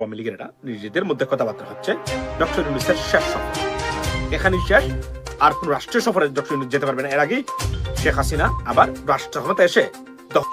আওয়ামী লীগের নিজেদের মধ্যে কথাবার্তা হচ্ছে ডক্টর ইউনুসের শেষ সফর এখানেই শেষ আর কোন রাষ্ট্রীয় সফরে ডক্টর ইউনুস যেতে পারবে না এর আগেই শেখ হাসিনা আবার রাষ্ট্র ক্ষমতা এসে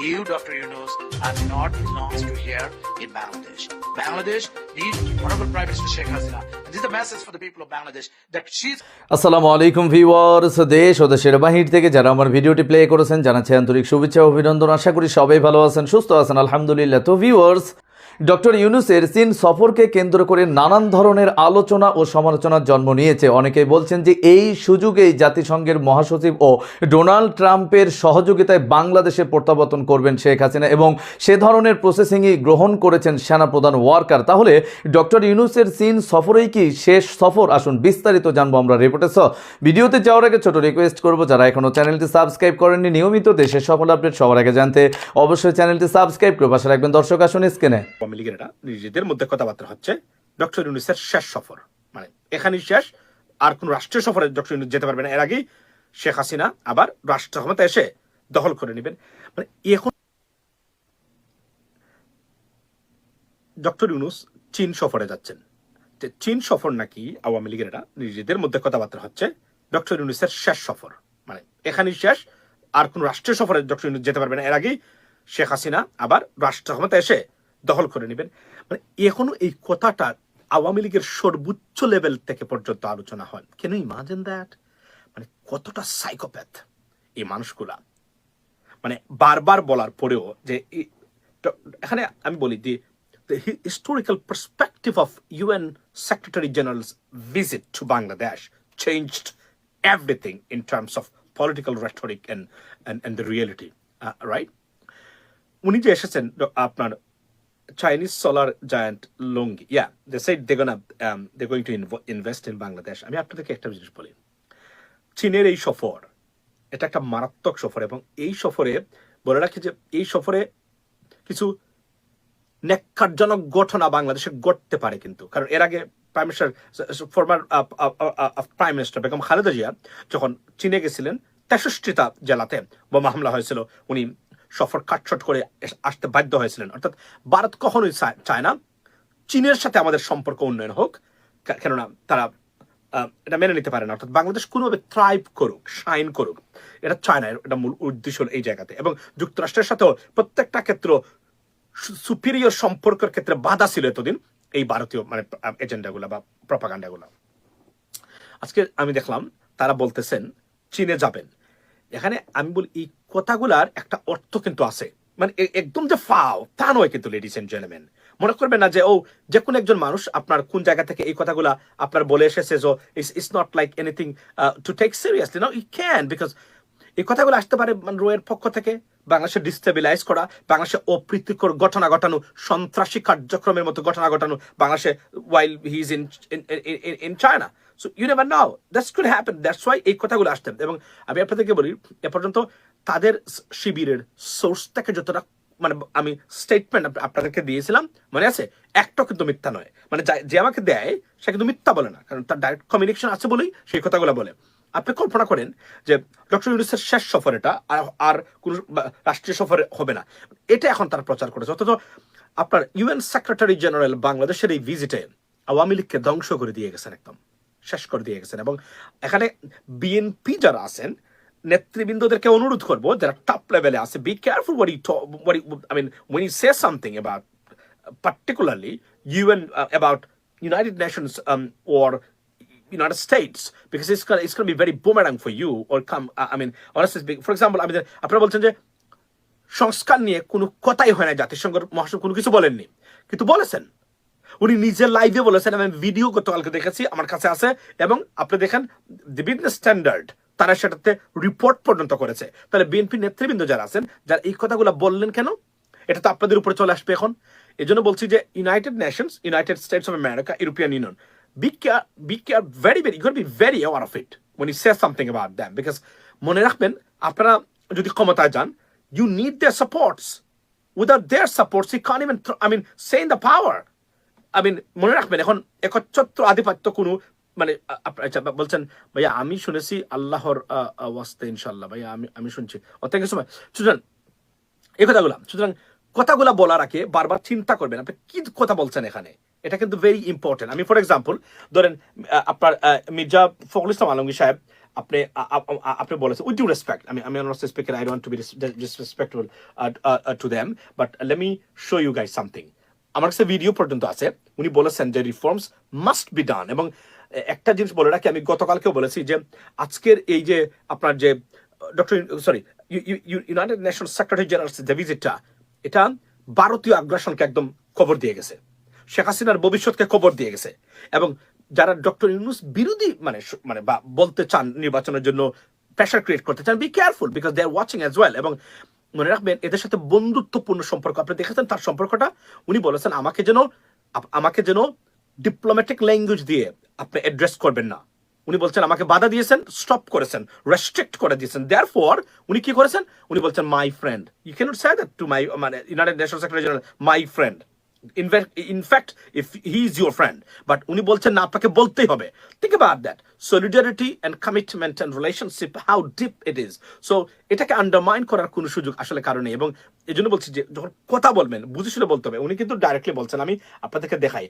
You, Dr. Yunus, are not belongs to here in Bangladesh. Bangladesh needs Honorable Prime Minister Sheikh Hasina. And this is the message for the people of Bangladesh that she's আসসালামু আলাইকুম ভিউয়ার্স দেশ ও দেশের বাহির থেকে যারা আমার ভিডিওটি প্লে করেছেন জানাচ্ছি আন্তরিক শুভেচ্ছা অভিনন্দন আশা করি সবাই ভালো আছেন সুস্থ আছেন আলহামদুলিল্লাহ তো ভিউয়ার্স ডক্টর ইউনুসের চীন সফরকে কেন্দ্র করে নানান ধরনের আলোচনা ও সমালোচনার জন্ম নিয়েছে। অনেকেই বলছেন যে এই সুযোগেই জাতিসংঘের মহাসচিব ও ডোনাল্ড ট্রাম্পের সহযোগিতায় বাংলাদেশে প্রত্যাবর্তন করবেন শেখ হাসিনা এবং সে ধরনের প্রসেসিংই গ্রহণ করেছেন সেনাপ্রধান ওয়ার্কার। তাহলে ডক্টর ইউনুসের চীন সফরেই কি শেষ সফর? আসুন বিস্তারিত জানব আমরা রিপোর্টে। সহ ভিডিওতে যাওয়ার আগে ছোট রিকোয়েস্ট করব, যারা এখনও চ্যানেলটি সাবস্ক্রাইব করেননি, নিয়মিত দেশের সকল আপডেট সবার আগে জানতে অবশ্যই চ্যানেলটি সাবস্ক্রাইব করে পাশে রাখবেন। দর্শক, আসুন স্ক্রিনে। আওয়ামী লীগের এটা, নিজেদের মধ্যে কথাবার্তা হচ্ছে, ডক্টর ইউনুসের শেষ সফর। মানে এখানেই শেষ, আর কোন রাষ্ট্রীয় সফরে ডক্টর ইউনুস যেতে পারবে না। এর আগেই শেখ হাসিনা আবার রাষ্ট্র ক্ষমতা এসে দখল করে নেবেন। মানে এখন ডক্টর ইউনুস চীন সফরে যাচ্ছেন। চীন সফর নাকি আওয়ামী লীগের এটা, নিজেদের মধ্যে কথাবার্তা হচ্ছে, ডক্টর ইউনুসের শেষ সফর। মানে এখানেই শেষ, আর কোন রাষ্ট্রীয় সফরে ডক্টর ইউনুস যেতে পারবে না। এর আগেই শেখ হাসিনা আবার রাষ্ট্র ক্ষমতা এসে দখল করে নেবেন। মানে এখনও এই কথাটা আওয়ামী লীগের সর্বোচ্চ লেভেল থেকে পর্যন্ত আলোচনা হয়। কেন ইমাজিন দ্যাট মানে কতটা সাইকোপ্যাথ এই মানুষগুলা। মানে বারবার বলার পরেও যে এখানে আমি বলি যে historical perspective of UN secretary general visit to Bangladesh change everything in terms of political rhetoric and and the reality right উনি যে এসেছেন, আপনার ড- আপনার Chinese solar giant LONGi yeah they said they gonna they going to invest in Bangladesh আমি আপনাদেরকে একটা জিনিস বলি। চীনের এই সফর, এটা একটা মারাত্মক সফর এবং এই সফরে বলে রাখি যে এই সফরে কিছু নেককারজনক ঘটনা বাংলাদেশে ঘটতে পারে কিন্তু। কারণ এর আগে prime minister former prime minister Begum Khaleda Zia যখন চীনে গেছিলেন তেষট্টিটা জেলাতে বোমা হামলা হয়েছিল, উনি সফর কাটছট করে আসতে বাধ্য হয়েছিলেন। অর্থাৎ ভারত কখনোই চায়- না। চীনের সাথে আমাদের সম্পর্ক উন্নয়ন হোক কেননা তারা এটা মেনে নিতে পারে না। অর্থাৎ বাংলাদেশ কোনোভাবে থ্রাইভ করুক শাইন করুক, এটা চায় না। এটা মূল উদ্দেশ্য এই জায়গাতে। এবং যুক্তরাষ্ট্রের সাথেও প্রত্যেকটা ক্ষেত্র সুপিরিয়র সম্পর্কের ক্ষেত্রে বাধা ছিল এতদিন এই ভারতীয় মানে এজেন্ডাগুলো বা প্রপাগান্ডাগুলো আজকে আমি দেখলাম, তারা বলতেছেন, চীনে যাবেন। এখানে আমি বলি, এই কথাগুলার একটা অর্থ কিন্তু আছে। মানে একদম যে ফাও, তা নয় কিন্তু লেডিস এন্ড জেন্টলম্যান মনে করবেন না যে, ও যে কোনো একজন মানুষ আপনার কোন জায়গা থেকে এই কথাগুলা আপনার বলে এসেছে যে it's not like anything to take seriously no he can because এই কথাগুলো আসতে পারে মানে রোয়ের পক্ষ থেকে, বাংলাদেশে ডিস্টেবিলাইজ করা, বাংলাদেশে অপ্রীতিকর ঘটনা ঘটানো, সন্ত্রাসী কার্যক্রমের মতো ঘটনা ঘটানো, বাংলাদেশে while he is in in China so you never know that's could happen that's why এই কথাগুলো আসতেন এবং আমি আপনাদেরকে বলি, এ পর্যন্ত তাদের শিবিরের সোর্স থেকে যতটা মানে আমি স্টেটমেন্ট আপনাদেরকে দিয়েছিলাম, মনে আছে? একটা কিন্তু মিথ্যা নয়। মানে যে আমাকে দেয়, সে কিন্তু মিথ্যা বলে না। কারণ তার ডাইরেক্ট কমিউনিকেশন আছে বলেই সেই কথাগুলো বলে। আপনি কল্পনা করেন যে ডক্টর ইউনুসের শেষ সফর এটা, আর- আর কোন রাষ্ট্রীয় সফরে হবে না। এটা এখন তারা প্রচার করেছে। অথচ আপনার ইউএন সেক্রেটারি জেনারেল বাংলাদেশের এই ভিজিটে আওয়ামী লীগকে ধ্বংস করে দিয়ে গেছেন একদম। শেষ করে দিয়ে গেছেন। এবং এখানে বিএনপি যারা আছেন, নেতৃবৃন্দদেরকে অনুরোধ করব, যারা টপ লেভেলে আছে be careful wary wary I mean when you say something about particularly UN about United Nations or United States because is call is call be very boomerang for you or come I mean for example আমি আপনারা বলছেন যে সংস্কার নিয়ে কোনো কথাই হয় না জাতিসংঘের মহাসভ কোনো কিছু বলেননি। কিন্তু বলেছেন। উনি নিজের লাইভে বলেছেন, আমি ভিডিও গতকালকে দেখেছি, আমার কাছে আছে, এবং আপনি দেখেন বিভিন্ন স্ট্যান্ডার্ড তারা সেটাতে রিপোর্ট পর্যন্ত করেছে। তাহলে বিএনপি নেতৃবৃন্দ যারা আছেন, যারা এই কথাগুলো বললেন কেন? এটা তো আপনাদের উপরে চলে আসবে এখন। এই জন্য বলছি যে United Nations United States of America European Union be care be care very very you be very aware of it say something about them, because মনে রাখবেন, আপনারা যদি ক্ষমতায় যান their supports. Without their supports, you can't even thr- I mean, say in the I mean, মনে রাখবেন, এখন একচ্ছত্র আধিপত্য কোনো মানে আচ্ছা বলছেন, ভাইয়া, আমি শুনেছি আল্লাহর ওয়াস্তে ইনশাল্লাহ ভাইয়া, আমি আমি শুনছি। ও থ্যাংক ইউ সো মাচ সুতরাং, এই কথাগুলা, সুতরাং কথাগুলা বলার আগে বারবার চিন্তা করবেন, আপনি কি কথা বলছেন এখানে? এটা কিন্তু ভেরি ইম্পর্টেন্ট আমি ফর এক্সাম্পল ধরেন আপনার মির্জা ফখরুল ইসলাম আলমগীর সাহেব, আপনি আপনি বলেছেন উইথ ডিউ রেসপেক্ট আমি আমি not speaker I don't to be disrespectful to them but let me show you guys something আমার কাছে ভিডিও পর্যন্ত আছে। উনি বলেছেন যে রিফর্মস মাস্ট বি ডান এবং একটা জিনিস বলে রাখি, আমি গতকালকেও বলেছি যে আজকের এই যে আপনার যে doctor sorry United Nation secretary general যে ভিজিটটা এটা ভারতীয় আগ্রাসনকে একদম খবর দিয়ে গেছে। শেখ হাসিনার ভবিষ্যৎকে খবর দিয়ে গেছে। এবং যারা ডক্টর ইউনুস বিরোধী মানে মানে বা বলতে চান নির্বাচনের জন্য প্রেশার ক্রিয়েট করতে চান be careful because they are watching as well এবং মনে রাখবেন, এদের সাথে বন্ধুত্বপূর্ণ সম্পর্ক, আপনি দেখেছেন তার সম্পর্কটা? উনি বলেছেন, আমাকে যেন আমাকে যেন ডিপ্লোম্যাটিক ল্যাঙ্গুয়েজ দিয়ে আপনি অ্যাড্রেস করবেন না। উনি বলছেন, আমাকে বাধা দিয়েছেন স্টপ করেছেন রেস্ট্রিক্ট করে দিয়েছেন। দেয়ার ফর উনি কি করেছেন? উনি বলছেন my friend you can't say that to my মানে United Nation secretary general my friend in fact if he is your friend but উনি বলছেন আপনাকে বলতেই হবে। Think about that solidarity and commitment and relationship how deep it is so এটাকে undermine করার কোনো সুযোগ আসলে কারণে এবং এই জন্য বলছি যে, যখন কথা বলবেন, বুঝে শুনে বলতে হবে। উনি কিন্তু ডাইরেক্টলি বলছেন, আমি আপনাদেরকে দেখাই।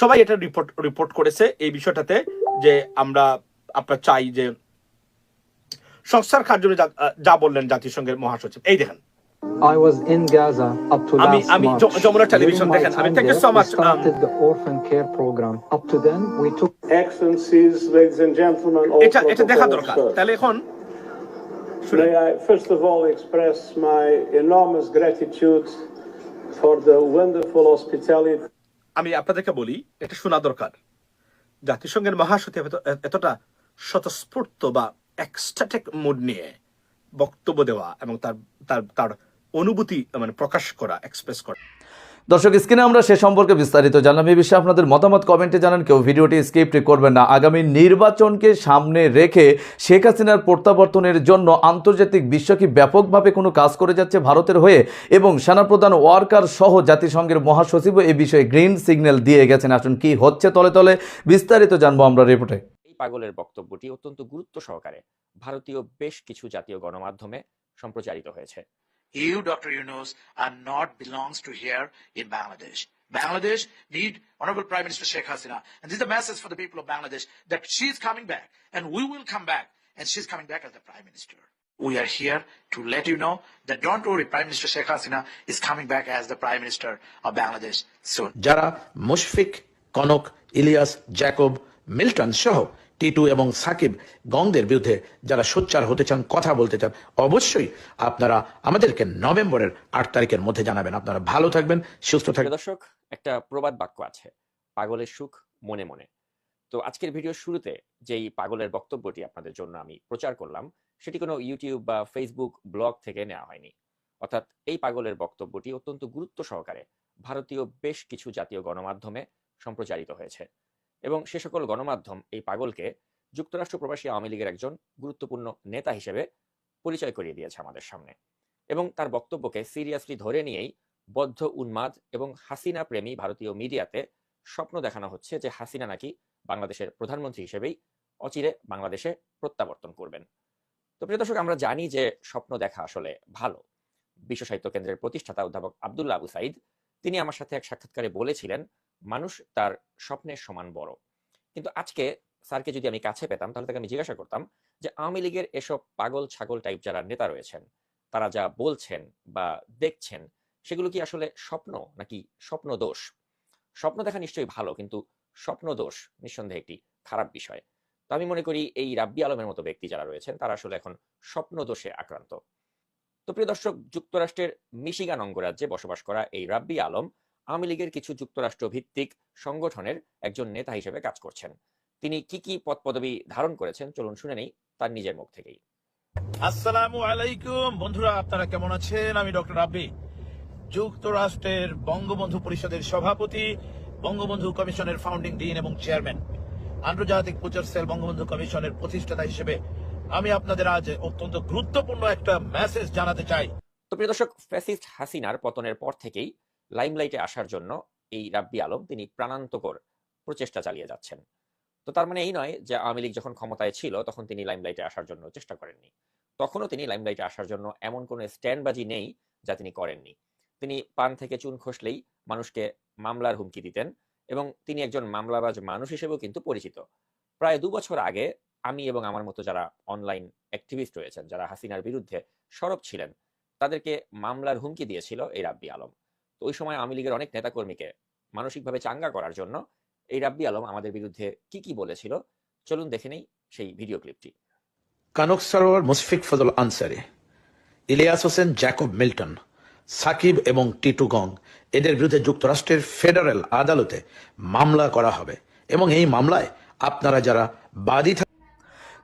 সবাই এটা রিপোর্ট রিপোর্ট করেছে এই বিষয়টাতে যে আমরা আপনার চাই যে সংস্কার কার্যে যা বললেন জাতিসংঘের মহাসচিব। এই দেখেন। I was in Gaza up to আমি- last আমি March. Jamuna During television my দেখেন, আমি time thank you there, so we much, um, started the orphan care program. Up to then, we took Excellencies, ladies and gentlemen, all এটা এটা দেখা protocols দরকার served. তাহলে এখন শুনেন। May I first of all express my enormous gratitude for the wonderful hospitality আমি আপনাদেরকে বলি এটা শোনা দরকার জাতিসংঘের মহাসচিব এত- এতটা স্বতঃস্ফূর্ত বা এক্সট্যাটিক মুড নিয়ে বক্তব্য দেওয়া এবং তার তার তার অনুভূতি মানে প্রকাশ করা এক্সপ্রেস করা। দর্শক স্ক্রিনে আমরা সে সম্পর্কে বিস্তারিত জানলাম। এই বিষয়ে আপনাদের মতামত কমেন্টে জানান। কেউ ভিডিওটি স্কিপ করবেন না। আগামী নির্বাচনকে সামনে রেখে শেখ হাসিনার প্রত্যাবর্তনের জন্য আন্তর্জাতিক বিশ্ব কি ব্যাপকভাবে কোনো কাজ করে যাচ্ছে ভারতের হয়ে? এবং সেনাপ্রধান ওয়ার্কার সহ জাতিসংঘের মহাসচিবও এ বিষয়ে গ্রিন সিগন্যাল দিয়ে গেছেন। আসুন কি হচ্ছে তলে তলে? বিস্তারিত জানব আমরা রিপোর্টে। এই পাগলের বক্তব্যটি অত্যন্ত গুরুত্ব সহকারে ভারতীয় বেশ কিছু জাতীয় গণমাধ্যমে সম্প্রচারিত হয়েছে। you, Dr. Yunus, are not belongs to here in Bangladesh. Bangladesh need Honorable Prime Minister Sheikh Hasina. And this is a message for the people of Bangladesh that she's coming back and we will come back and she's coming back as the Prime Minister. We are here to let you know that don't worry, Prime Minister Sheikh Hasina is coming back as the Prime Minister of Bangladesh soon. Jara, Mushfik, Konok, Ilyas, Jacob, Milton, Shoho Titu এবং সাকিব গংদের বিরুদ্ধে যারা সোচ্চার হতে চান, কথা বলতে চান, অবশ্যই আপনারা আমাদেরকে নভেম্বরের আট তারিখের মধ্যে জানাবেন। আপনারা ভালো থাকবেন, সুস্থ থাকবেন দর্শক, একটা প্রবাদ বাক্য আছে, পাগলের সুখ মনে মনে। তো আজকের ভিডিওর শুরুতে যেই পাগলের বক্তব্যটি আপনাদের জন্য আমি প্রচার করলাম, সেটি কোনো ইউটিউব বা ফেসবুক ব্লগ থেকে নেওয়া হয়নি। অর্থাৎ এই পাগলের বক্তব্যটি অত্যন্ত গুরুত্ব সহকারে ভারতীয় বেশ কিছু জাতীয় গণমাধ্যমে সম্প্রচারিত হয়েছে। এবং সে সকল গণমাধ্যম এই পাগলকে যুক্তরাষ্ট্র প্রবাসী আওয়ামী লীগের একজন গুরুত্বপূর্ণ নেতা হিসেবে পরিচয় করিয়ে দিয়েছে আমাদের সামনে এবং তার বক্তব্যকে সিরিয়াসলি ধরে নিয়েই বদ্ধ উন্মাদ এবং হাসিনা প্রেমী ভারতীয় মিডিয়াতে স্বপ্ন দেখানো হচ্ছে যে হাসিনা নাকি বাংলাদেশের প্রধানমন্ত্রী হিসেবেই অচিরে বাংলাদেশে প্রত্যাবর্তন করবেন। তো প্রিয় দর্শক, আমরা জানি যে স্বপ্ন দেখা আসলে ভালো। বিশ্ব সাহিত্য কেন্দ্রের প্রতিষ্ঠাতা অধ্যাপক আবদুল্লাহ আবু সাইদ, তিনি আমার সাথে এক সাক্ষাৎকারে বলেছিলেন মানুষ তার স্বপ্নের সমান বড়। কিন্তু আজকে স্যারকে যদি আমি কাছে পেতাম, তাহলে তাকে আমি জিজ্ঞাসা করতাম যে, আওয়ামী লীগের এসব পাগল ছাগল টাইপ যারা নেতা রয়েছেন, তারা যা বলছেন বা দেখছেন, সেগুলো কি আসলে স্বপ্ন নাকি স্বপ্ন দোষ স্বপ্ন দেখা নিশ্চয়ই ভালো, কিন্তু স্বপ্ন দোষ নিঃসন্দেহে একটি খারাপ বিষয়। তো আমি মনে করি এই রাব্বি আলমের মতো ব্যক্তি যারা রয়েছেন, তারা আসলে এখন স্বপ্ন দোষে আক্রান্ত। তো প্রিয় দর্শক, যুক্তরাষ্ট্রের মিশিগান অঙ্গরাজ্যে বসবাস করা এই রাব্বি আলম আওয়ামী লীগের কিছু যুক্তরাষ্ট্র ভিত্তিক সংগঠনের একজন নেতা হিসেবে কাজ করছেন। তিনি কি কি পদ পদবি ধারণ করেছেন চলুন শুনে নেই তার নিজের মুখ থেকেই। আসসালামু আলাইকুম। বন্ধুরা আপনারা কেমন আছেন? আমি ডক্টর রাব্বি। যুক্তরাষ্ট্রের বঙ্গবন্ধু পরিষদের সভাপতি বঙ্গবন্ধু কমিশনের ফাউন্ডিং ডিন এবং চেয়ারম্যান আন্তর্জাতিক প্রচার সেল বঙ্গবন্ধু কমিশনের প্রতিষ্ঠাতা হিসেবে আমি আপনাদের আজ অত্যন্ত গুরুত্বপূর্ণ একটা মেসেজ জানাতে চাই। তো প্রিয় দর্শক ফ্যাসিস্ট হাসিনার পতনের পর থেকেই লাইমলাইটে আসার জন্য এই রাব্বি আলম তিনি প্রাণান্তকর প্রচেষ্টা চালিয়ে যাচ্ছেন। তো তার মানে এই নয় যে আওয়ামী লীগ যখন ক্ষমতায় ছিল তখন তিনি লাইমলাইটে আসার জন্য চেষ্টা করেননি। তখনও তিনি লাইমলাইটে আসার জন্য এমন কোনো স্ট্যান্ডবাজি নেই যা তিনি করেননি। তিনি পান থেকে চুন খসলেই মানুষকে মামলার হুমকি দিতেন এবং তিনি একজন মামলাবাজ মানুষ হিসেবেও কিন্তু পরিচিত। প্রায় দু বছর আগে আমি এবং আমার মতো যারা অনলাইন অ্যাক্টিভিস্ট রয়েছেন, যারা হাসিনার বিরুদ্ধে সরব ছিলেন, তাদেরকে মামলার হুমকি দিয়েছিল এই রাব্বি আলম। তো ওই সময় আওয়ামী লীগের অনেক নেতাকর্মীকে মানসিকভাবে চাঙ্গা করার জন্য এই রাব্বি আলম আমাদের বিরুদ্ধে কি কি বলেছিল, চলুন দেখে নেই সেই ভিডিও ক্লিপটি। কানক সরোয়ার মুশফিক ফজল আনসারি, ইলিয়াস হোসেন জ্যাকব মিল্টন, সাকিব এবং টিটু গং, এদের বিরুদ্ধে যুক্তরাষ্ট্রের ফেডারেল আদালতে মামলা করা হবে এবং এই মামলায় আপনারা যারা বাদী